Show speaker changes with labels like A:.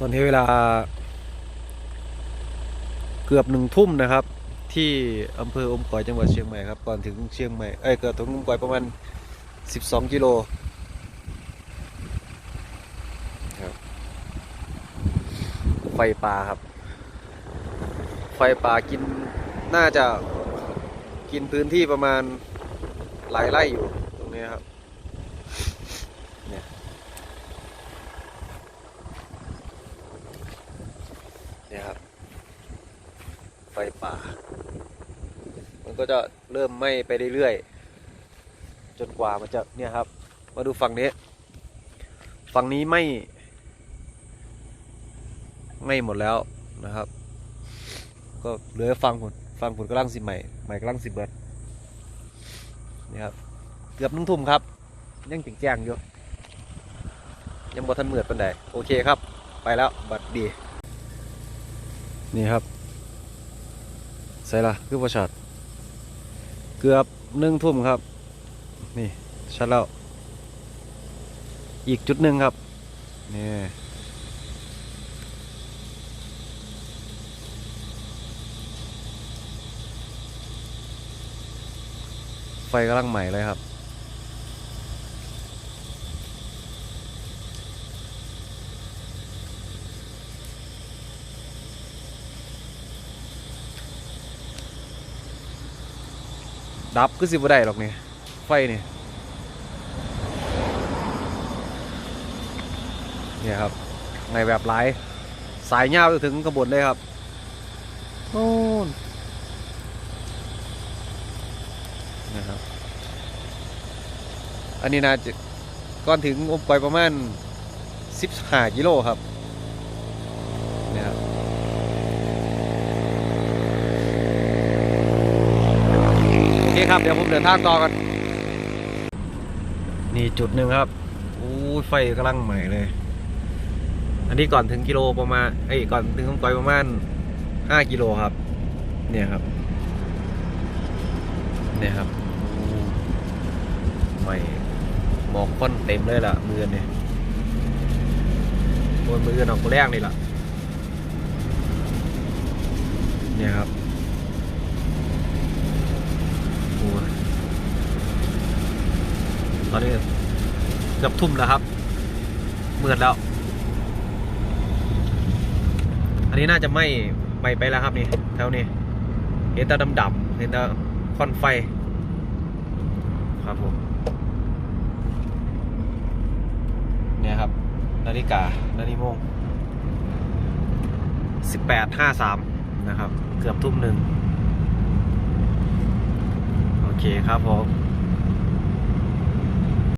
A: ตอนนี้เวลา เกือบหนึ่งทุ่มนะครับ ที่อำเภออมก๋อยจังหวัดเชียงใหม่ครับก่อนถึงเชียงใหม่เอ้ยเกิดถึงอมก๋อยประมาณ 12 กิโลครับไฟป่าครับ ไฟป่ากินน่าจะกินพื้นที่ประมาณหลายไร่อยู่ตรงนี้ครับ เนี่ย เนี่ยครับ ไฟป่า มันก็จะเริ่มไหม้ไปเรื่อยๆ จนกว่ามันจะเนี่ยครับ มาดูฝั่งนี้ ฝั่งนี้ไหม้ไหม้หมดแล้วนะครับ ก็เหลือฟังผลฟังผลกำลังสิใหม่ ใหม่กำลังสิเบิดนี่ครับ เกือบนึ่งทุ่มครับ ยังแจ้งอยู่ยังบ่ทันเมือดปันใดโอเคครับ ไปแล้ว บัดดี นี่ครับ ใส่ละคือประชัดเกือบหนึ่งทุ่มครับ นี่ชัดแล้ว อีกจุดหนึ่งครับ นี่ไฟกำลังใหม่เลยครับ ดับคือสิบ่ได้หรอกนี่ไฟนี่เนี่ยครับในแบบไลายสายยาวไปถึงกระบวนเลยครับโน่นนะครับ อันนี้น่าจะก่อนถึงอมไปประมาณ 15กิโลครับเนี่ยครับ โอเครับ เดี๋ยวผมเดินทางต่อกัน นี่จุดหนึ่งครับอู้ไฟกำลังใหม่เลย อันนี้ก่อนถึงกิโลประมาณเอ้ก่อนถึงคำกอยประมาณห้ากิโลครับ เนี่ยครับ เนี่ยครับใหม่หมอกควันเต็มเลยล่ะ มือเนี่ยบนมือหนองตัวแรกนี่ล่ะเนี่ยครับ โอ้ยต อนนี้เกือบทุ่มแล้วครับเมืดแล้ว อันนี้น่าจะไม้ไม้ไปแล้วครับนี่แถวนี้เห็นแต่ดำๆเห็นแต่ควันไฟ ครับผมเนี่ยครับ นาฬิกา นาฬิโมงสิบแปดห้าสามนะครับ เกือบทุ่มหนึ่ง โอเคครับผม